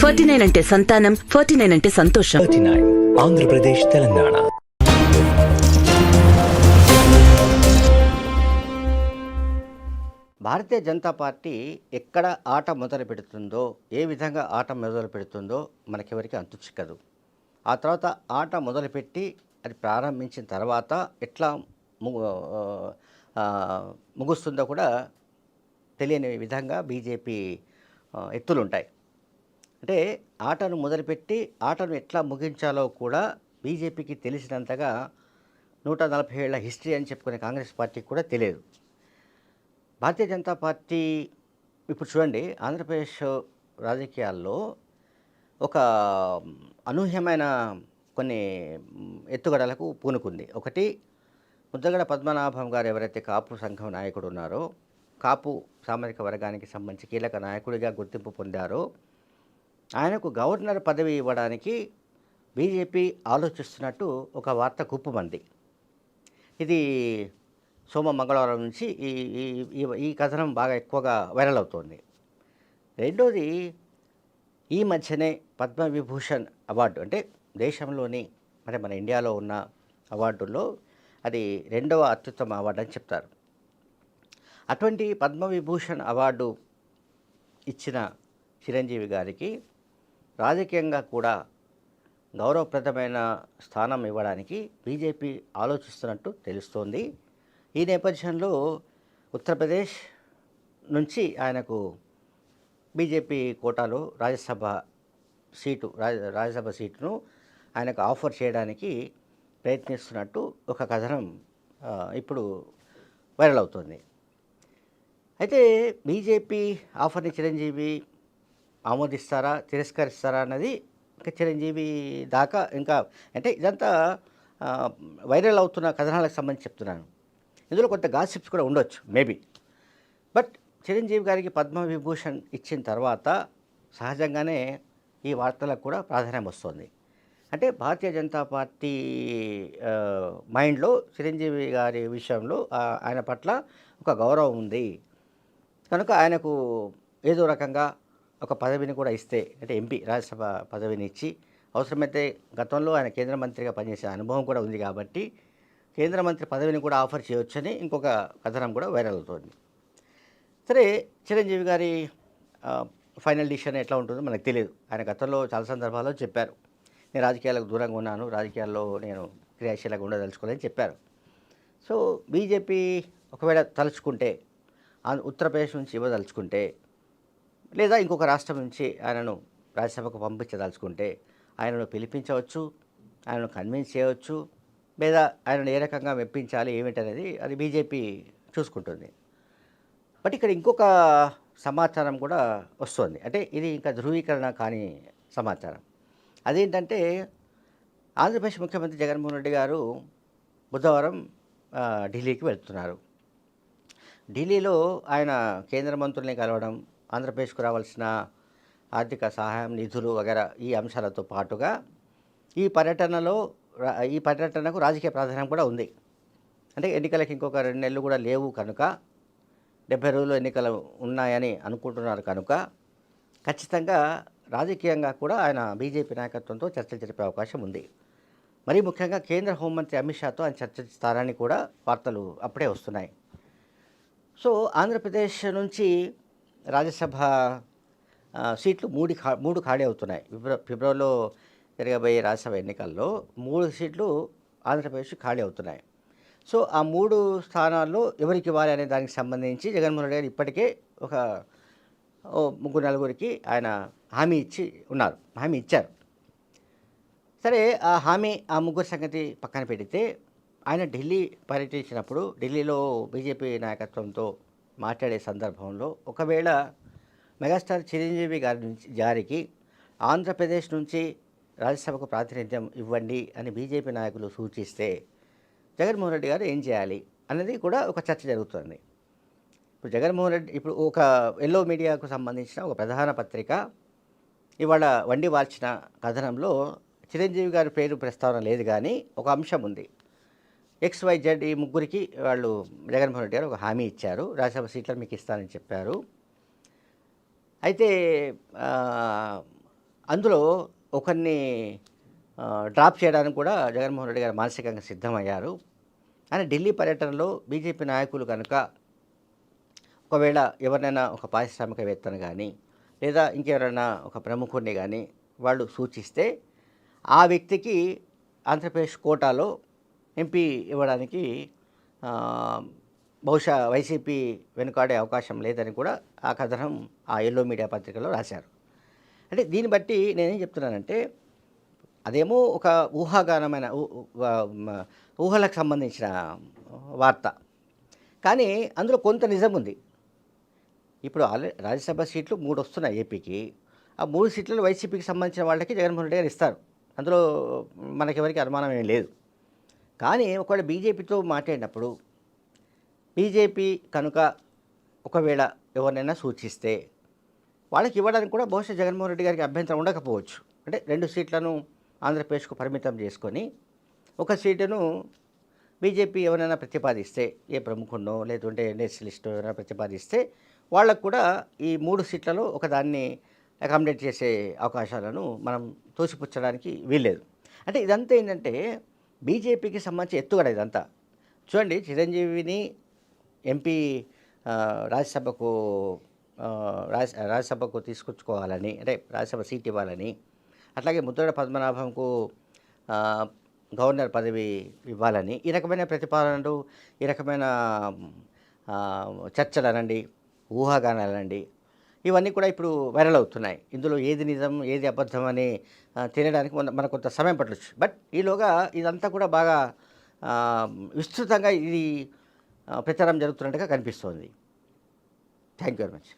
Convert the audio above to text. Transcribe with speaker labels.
Speaker 1: Forty nine అంటే సంతానం forty nine అంటే సంతోషం.
Speaker 2: Thirty nine Andhra Pradesh Telangana.
Speaker 3: Bharatiya Janata party ఎక్కడ ఆట మొదలు పెడుతుందో ఏ విధంగా ఆట మొదలు పెడుతుందో మనకెవరికి అంతు చిక్కదు. ఆ తర్వాత ఆట మొదలుపెట్టి అది ప్రారంభించిన తర్వాత ఎట్లా ముగుస్తుందో కూడా తెలియని విధంగా బీజేపీ ఎత్తులు ఉంటాయి అంటే ఆటను మొదలుపెట్టి ఆటను ఎట్లా ముగించాలో కూడా బీజేపీకి తెలిసినంతగా నూట నలభై ఏళ్ళ హిస్టరీ అని చెప్పుకునే కాంగ్రెస్ పార్టీకి కూడా తెలియదు. భారతీయ జనతా పార్టీ ఇప్పుడు చూడండి ఆంధ్రప్రదేశ్ రాజకీయాల్లో ఒక అనూహ్యమైన కొన్ని ఎత్తుగడలకు పూనుకుంది. ఒకటి ముద్దగడ పద్మనాభం గారు ఎవరైతే కాపు సంఘం నాయకుడు ఉన్నారో కాపు సామాజిక వర్గానికి సంబంధించి కీలక నాయకుడిగా గుర్తింపు పొందారు. ఆయనకు గవర్నర్ పదవి ఇవ్వడానికి బీజేపీ ఆలోచిస్తున్నట్టు ఒక వార్త కుప్పమంది. ఇది సోమ మంగళవారం నుంచి ఈ ఈ ఈ- కథనం బాగా ఎక్కువగా వైరల్ అవుతోంది. రెండోది ఈ మధ్యనే పద్మవిభూషణ్ అవార్డు అంటే దేశంలోని అంటే మన ఇండియాలో ఉన్న అవార్డుల్లో అది రెండవ అత్యుత్తమ అవార్డు అని చెప్తారు. అటువంటి పద్మవిభూషణ్ అవార్డు ఇచ్చిన చిరంజీవి గారికి రాజకీయంగా కూడా గౌరవప్రదమైన స్థానం ఇవ్వడానికి బీజేపీ ఆలోచిస్తున్నట్టు తెలుస్తోంది. ఈ నేపథ్యంలో ఉత్తరప్రదేశ్ నుంచి ఆయనకు బీజేపీ కోటాలో రాజ్యసభ సీటు రాజ్యసభ సీటును ఆయనకు ఆఫర్ చేయడానికి ప్రయత్నిస్తున్నట్టు ఒక కథనం ఇప్పుడు వైరల్ అవుతుంది. అయితే బీజేపీ ఆఫర్ని చిరంజీవి ఆమోదిస్తారా తిరస్కరిస్తారా అన్నది ఇంకా చిరంజీవి దాకా ఇంకా అంటే ఇదంతా వైరల్ అవుతున్న కథనాలకు సంబంధించి చెప్తున్నాను. ఇందులో కొంత గాసిప్స్ కూడా ఉండొచ్చు మేబీ. బట్ చిరంజీవి గారికి పద్మవిభూషణ్ ఇచ్చిన తర్వాత సహజంగానే ఈ వార్తలకు కూడా ప్రాధాన్యం వస్తుంది. అంటే భారతీయ జనతా పార్టీ మైండ్లో చిరంజీవి గారి విషయంలో ఆయన పట్ల ఒక గౌరవం ఉంది. కనుక ఆయనకు ఏదో రకంగా ఒక పదవిని కూడా ఇస్తే అంటే ఎంపీ రాజ్యసభ పదవిని ఇచ్చి అవసరమైతే గతంలో ఆయన కేంద్ర మంత్రిగా పనిచేసే అనుభవం కూడా ఉంది కాబట్టి కేంద్ర మంత్రి పదవిని కూడా ఆఫర్ చేయొచ్చని ఇంకొక కథనం కూడా వైరల్ అవుతోంది. సరే చిరంజీవి గారి ఫైనల్ డిసిషన్ ఎట్లా ఉంటుందో మనకు తెలియదు. ఆయన గతంలో చాలా సందర్భాల్లో చెప్పారు. నేను రాజకీయాలకు దూరంగా ఉన్నాను రాజకీయాల్లో నేను క్రియాశీలంగా ఉండదలుచుకోలేని చెప్పారు. సో బీజేపీ ఒకవేళ తలుచుకుంటే ఉత్తరప్రదేశ్ నుంచి ఇవ్వదలుచుకుంటే లేదా ఇంకొక రాష్ట్రం నుంచి ఆయనను రాజ్యసభకు పంపించదలుచుకుంటే ఆయనను పిలిపించవచ్చు ఆయనను కన్విన్స్ చేయవచ్చు లేదా ఆయనను ఏ రకంగా మెప్పించాలి ఏమిటనేది అది బీజేపీ చూసుకుంటుంది. బట్ ఇక్కడ ఇంకొక సమాచారం కూడా వస్తుంది. అంటే ఇది ఇంకా ధృవీకరణ కాని సమాచారం. అదేంటంటే ఆంధ్రప్రదేశ్ ముఖ్యమంత్రి జగన్మోహన్ రెడ్డి గారు బుధవారం ఢిల్లీకి వెళ్తున్నారు. ఢిల్లీలో ఆయన కేంద్ర మంత్రుల్ని కలవడం ఆంధ్రప్రదేశ్కు రావాల్సిన ఆర్థిక సహాయం నిధులు వగైరా ఈ అంశాలతో పాటుగా ఈ పర్యటనలో ఈ పర్యటనకు రాజకీయ ప్రాధాన్యం కూడా ఉంది. అంటే ఎన్నికలకు ఇంకొక రెండు నెలలు కూడా లేవు కనుక డెబ్బై రోజులు ఎన్నికలు ఉన్నాయని అనుకుంటున్నారు కనుక ఖచ్చితంగా రాజకీయంగా కూడా ఆయన బీజేపీ నాయకత్వంతో చర్చలు జరిపే అవకాశం ఉంది. మరీ ముఖ్యంగా కేంద్ర హోంమంత్రి అమిత్ షాతో ఆయన చర్చిస్తారని కూడా వార్తలు అప్పుడే వస్తున్నాయి. సో ఆంధ్రప్రదేశ్ నుంచి రాజ్యసభ సీట్లు మూడు ఖా మూడు ఖాళీ అవుతున్నాయి. ఫిబ్ర- ఫిబ్రవరిలో జరగబోయే రాజ్యసభ ఎన్నికల్లో మూడు సీట్లు ఆంధ్రప్రదేశ్ ఖాళీ అవుతున్నాయి. సో ఆ మూడు స్థానాల్లో ఎవరికి ఇవ్వాలి అనే దానికి సంబంధించి జగన్మోహన్ రెడ్డి గారు ఇప్పటికే ఒక ముగ్గురు నలుగురికి ఆయన హామీ ఇచ్చి ఉన్నారు. హామీ ఇచ్చారు. సరే ఆ హామీ ఆ ముగ్గురు సంగతి పక్కన పెడితే ఆయన ఢిల్లీ పర్యటించినప్పుడు ఢిల్లీలో బీజేపీ నాయకత్వంతో మాట్లాడే సందర్భంలో ఒకవేళ మెగాస్టార్ చిరంజీవి గారి నుంచి గారికి ఆంధ్రప్రదేశ్ నుంచి రాజ్యసభకు ప్రాతినిధ్యం ఇవ్వండి అని బీజేపీ నాయకులు సూచిస్తే జగన్మోహన్ రెడ్డి గారు ఏం చేయాలి అన్నది కూడా ఒక చర్చ జరుగుతుంది. ఇప్పుడు జగన్మోహన్ రెడ్డి ఇప్పుడు ఒక ఎల్లో మీడియాకు సంబంధించిన ఒక ప్రధాన పత్రిక ఇవాళ వండి వాల్చిన కథనంలో చిరంజీవి గారి పేరు ప్రస్తావన లేదు కానీ ఒక అంశం ఉంది. ఎక్స్ వై జెడ్ ఈ ముగ్గురికి వాళ్ళు జగన్మోహన్ రెడ్డి గారు ఒక హామీ ఇచ్చారు. రాజ్యసభ సీట్లను మీకు ఇస్తానని చెప్పారు. అయితే అందులో ఒకరిని డ్రాప్ చేయడానికి కూడా జగన్మోహన్ రెడ్డి గారు మానసికంగా సిద్ధమయ్యారు. ఆయన ఢిల్లీ పర్యటనలో బీజేపీ నాయకులు కనుక ఒకవేళ ఎవరినైనా ఒక పారిశ్రామికవేత్తను కానీ లేదా ఇంకెవరైనా ఒక ప్రముఖుడిని కానీ వాళ్ళు సూచిస్తే ఆ వ్యక్తికి ఆంధ్రప్రదేశ్ కోటాలో ఎంపీ ఇవ్వడానికి బహుశా వైసీపీ వెనుకాడే అవకాశం లేదని కూడా ఆ కథనం ఆ ఎల్లో మీడియా పత్రికలో రాశారు. అంటే దీన్ని బట్టి నేనేం చెప్తున్నానంటే అదేమో ఒక ఊహాగానమైన ఊ- ఊహలకు సంబంధించిన వార్త. కానీ అందులో కొంత నిజం ఉంది. ఇప్పుడు ఆల్రెడీ రాజ్యసభ సీట్లు మూడు వస్తున్నాయి ఏపీకి. ఆ మూడు సీట్లను వైసీపీకి సంబంధించిన వాళ్ళకి జగన్మోహన్ రెడ్డి గారు ఇస్తారు. అందులో మనకెవరికి అనుమానం ఏం లేదు. కానీ ఒకవేళ బీజేపీతో మాట్లాడినప్పుడు బీజేపీ కనుక ఒకవేళ ఎవరినైనా సూచిస్తే వాళ్ళకి ఇవ్వడానికి కూడా బహుశా జగన్మోహన్ రెడ్డి గారికి అభ్యంతరం ఉండకపోవచ్చు. అంటే రెండు సీట్లను ఆంధ్రప్రదేశ్కు పరిమితం చేసుకొని ఒక సీటును బీజేపీ ఎవరైనా ప్రతిపాదిస్తే ఏ ప్రముఖున్నో లేదంటే నేషనలిస్టో ఎవరైనా ప్రతిపాదిస్తే వాళ్ళకు కూడా ఈ మూడు సీట్లలో ఒకదాన్ని అకామిడేట్ చేసే అవకాశాలను మనం తోసిపుచ్చడానికి వీల్లేదు. అంటే ఇదంతా ఏంటంటే బీజేపీకి సంబంధించి ఎత్తుగడ ఇదంతా. చూడండి చిరంజీవిని ఎంపీ రాజ్యసభకు రాజ్ రాజ్యసభకు తీసుకొచ్చుకోవాలని అంటే రాజ్యసభ సీట్ ఇవ్వాలని అట్లాగే ముద్రగడ పద్మనాభంకు గవర్నర్ పదవి ఇవ్వాలని ఈ రకమైన ప్రతిపాదనలు ఈ రకమైన చర్చలు అనండి ఊహాగానాలండి ఇవన్నీ కూడా ఇప్పుడు వైరల్ అవుతున్నాయి. ఇందులో ఏది నిజం ఏది అబద్ధం అని తినడానికి తెలియడానికి మన మనకు కొంత సమయం పట్టవచ్చు బట్ ఈలోగా ఇదంతా కూడా బాగా విస్తృతంగా ఇది ప్రచారం జరుగుతున్నట్టుగా కనిపిస్తోంది. Thank you very much.